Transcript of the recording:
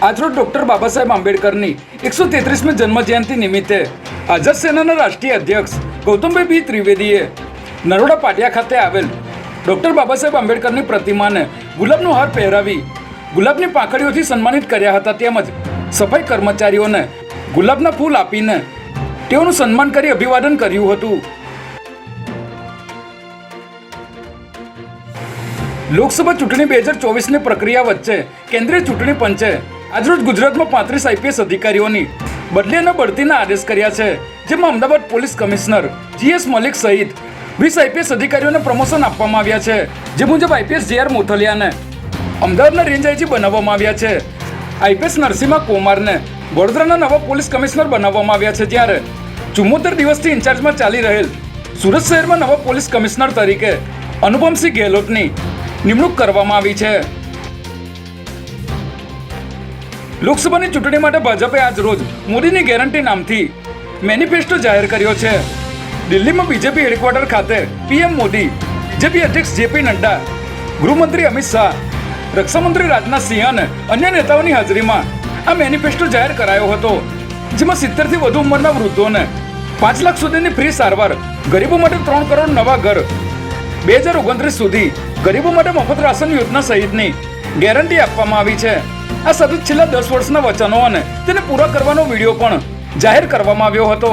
આજરોજ ડૉક્ટર બાબા સાહેબ આંબેડકરની એકસો તેત્રીસમી જન્મજયંતિ નિમિત્તે આઝાદ સેનાના રાષ્ટ્રીય અધ્યક્ષ ગૌતમભાઈ બી ત્રિવેદીએ નરોડા પાટિયા ખાતે આવેલ ડોક્ટર બાબા સાહેબ આંબેડકરની પ્રતિમાને ગુલાબનો હાર પહેરાવી ગુલાબની પાંખડીઓથી સન્માનિત કર્યા હતા તેમજ સફાઈ કર્મચારીઓને ગુલાબના ફૂલ આપીને તેઓનું સન્માન કરી અભિવાદન કર્યું હતું. લોકસભા ચૂંટણી બે હજાર ચોવીસની પ્રક્રિયા વચ્ચે કેન્દ્રીય ચૂંટણી પંચે આજરોજ ગુજરાતમાં પાંત્રીસ આઈપીએસ અધિકારીઓની બદલી અને બઢતીના આદેશ કર્યા છે, જેમાં Ahmedabad police commissioner G S Malik સહિત વીસ આઈપીએસ અધિકારીઓને પ્રમોશન આપવામાં આવ્યા છે, જે મુજબ આઈપીએસ જે આર મોથલિયાને અમદાવાદના રેન્જ આઈજી બનાવવામાં આવ્યા છે. આઈપીએસ નરસિંહા કુમારને વડોદરાના નવા પોલીસ કમિશનર બનાવવામાં આવ્યા છે, જ્યારે ચુમ્મોતેર દિવસથી ઇન્ચાર્જમાં ચાલી રહેલ સુરત શહેરમાં નવા પોલીસ કમિશનર તરીકે અનુપમસિંહ ગેહલોતની નિમણૂક કરવામાં આવી છે. લોકસભાની ચૂંટણી માટે ભાજપે આજ રોજ મોદીની ગેરંટી નામથી મેનિફેસ્ટો જાહેર કર્યો છે. દિલ્હીમાં બીજેપી હેડક્વાર્ટર ખાતે પીએમ મોદી, જેપી અધ્યક્ષ જેપી નડ્ડા, ગૃહમંત્રી અમિત શાહ, રક્ષામંત્રી રાજનાથ સિંહ અને અન્ય નેતાઓની હાજરીમાં આ મેનિફેસ્ટો જાહેર કરાયો હતો, જેમાં સિત્તેરથી વધુ ઉંમરના વૃદ્ધોને પાંચ લાખ સુધીની ફ્રી સારવાર, ગરીબો માટે ત્રણ કરોડ નવા ઘર, બે હજાર ઓગણત્રીસ સુધી ગરીબો માટે મફત રાશન યોજના સહિતની ગેરંટી આપવામાં આવી છે. આ સતત છેલ્લા દસ વર્ષના વચનો અને તેને પૂરા કરવાનો વીડિયો પણ જાહેર કરવામાં આવ્યો હતો.